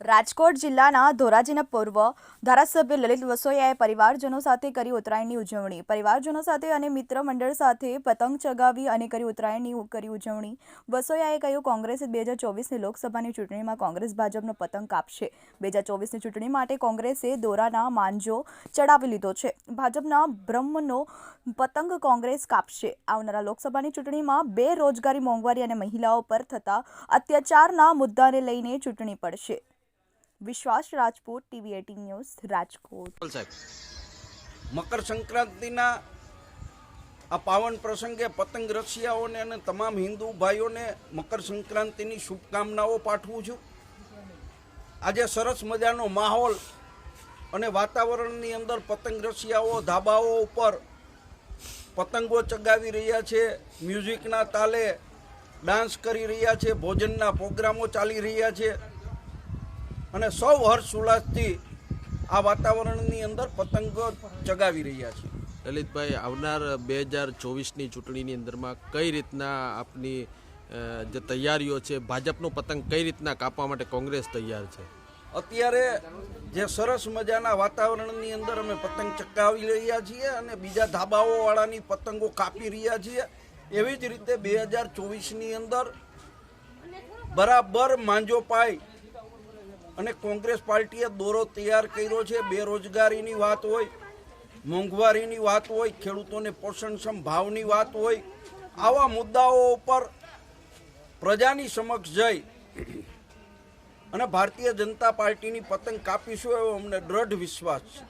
રાજકોટ જિલ્લાના ધોરાજીના પૂર્વ ધારાસભ્ય લલિત વસોયાએ પરિવારજનો સાથે કરી ઉત્તરાયણની ઉજવણી. પરિવારજનો સાથે અને મિત્ર મંડળ સાથે પતંગ ચગાવી અને કરી ઉત્તરાયણની કરી ઉજવણી. વસોયાએ કહ્યું, કોંગ્રેસે બે હજાર ચોવીસની લોકસભાની ચૂંટણીમાં કોંગ્રેસ ભાજપનો પતંગ કાપશે. બે હજાર ચોવીસની ચૂંટણી માટે કોંગ્રેસે દોરાના માંજો ચડાવી લીધો છે. ભાજપના બ્રહ્મનો પતંગ કોંગ્રેસ કાપશે. આવનારા લોકસભાની ચૂંટણીમાં બેરોજગારી મોંઘવારી અને મહિલાઓ પર થતા અત્યાચારના મુદ્દાને લઈને ચૂંટણી પડશે. Vishwas Rajput, TV eighteen news, Rajkot. સાહેબ. મકર સંક્રાંતિના આ પાવન પ્રસંગે પતંગ રસિયાઓને અને તમામ હિન્દુ ભાઈઓને મકર સંક્રાંતિની શુભકામનાઓ પાઠવું છું. આજે સરસ મજાનો માહોલ અને વાતાવરણની અંદર પતંગ રસિયાઓ, ધાબાઓ ઉપર પતંગો ચગાવી રહ્યા છે, મ્યુઝિકના તાલે ડાન્સ કરી રહ્યા છે, ભોજનના પ્રોગ્રામો ચાલી રહ્યા છે. અને સૌ હર્ષ ઉલ્લાસથી આ વાતાવરણની અંદર પતંગો ચગાવી રહ્યા છે. લલિતભાઈ આવનાર બે હજાર ચોવીસની ચૂંટણીની અંદરમાં કઈ રીતના આપની જે તૈયારીઓ છે ભાજપનો પતંગ કઈ રીતના કાપવા માટે કોંગ્રેસ તૈયાર છે? અત્યારે જે સરસ મજાના વાતાવરણની અંદર અમે પતંગ ચગાવી રહ્યા છીએ અને બીજા ધાબાઓવાળાની પતંગો કાપી રહ્યા છીએ. એવી જ રીતે બે હજાર ચોવીસની અંદર બરાબર માંજો પાઈ અને કોંગ્રેસ પાર્ટીએ દોરો તૈયાર કર્યો છે. બેરોજગારીની વાત હોય, મોંઘવારીની વાત હોય, ખેડૂતોને પોષણક્ષમ ભાવની વાત હોય, આવા મુદ્દાઓ ઉપર પ્રજાની સમક્ષ જઈ અને ભારતીય જનતા પાર્ટીની પતંગ કાપીશું એવો અમને દ્રઢ વિશ્વાસ છે.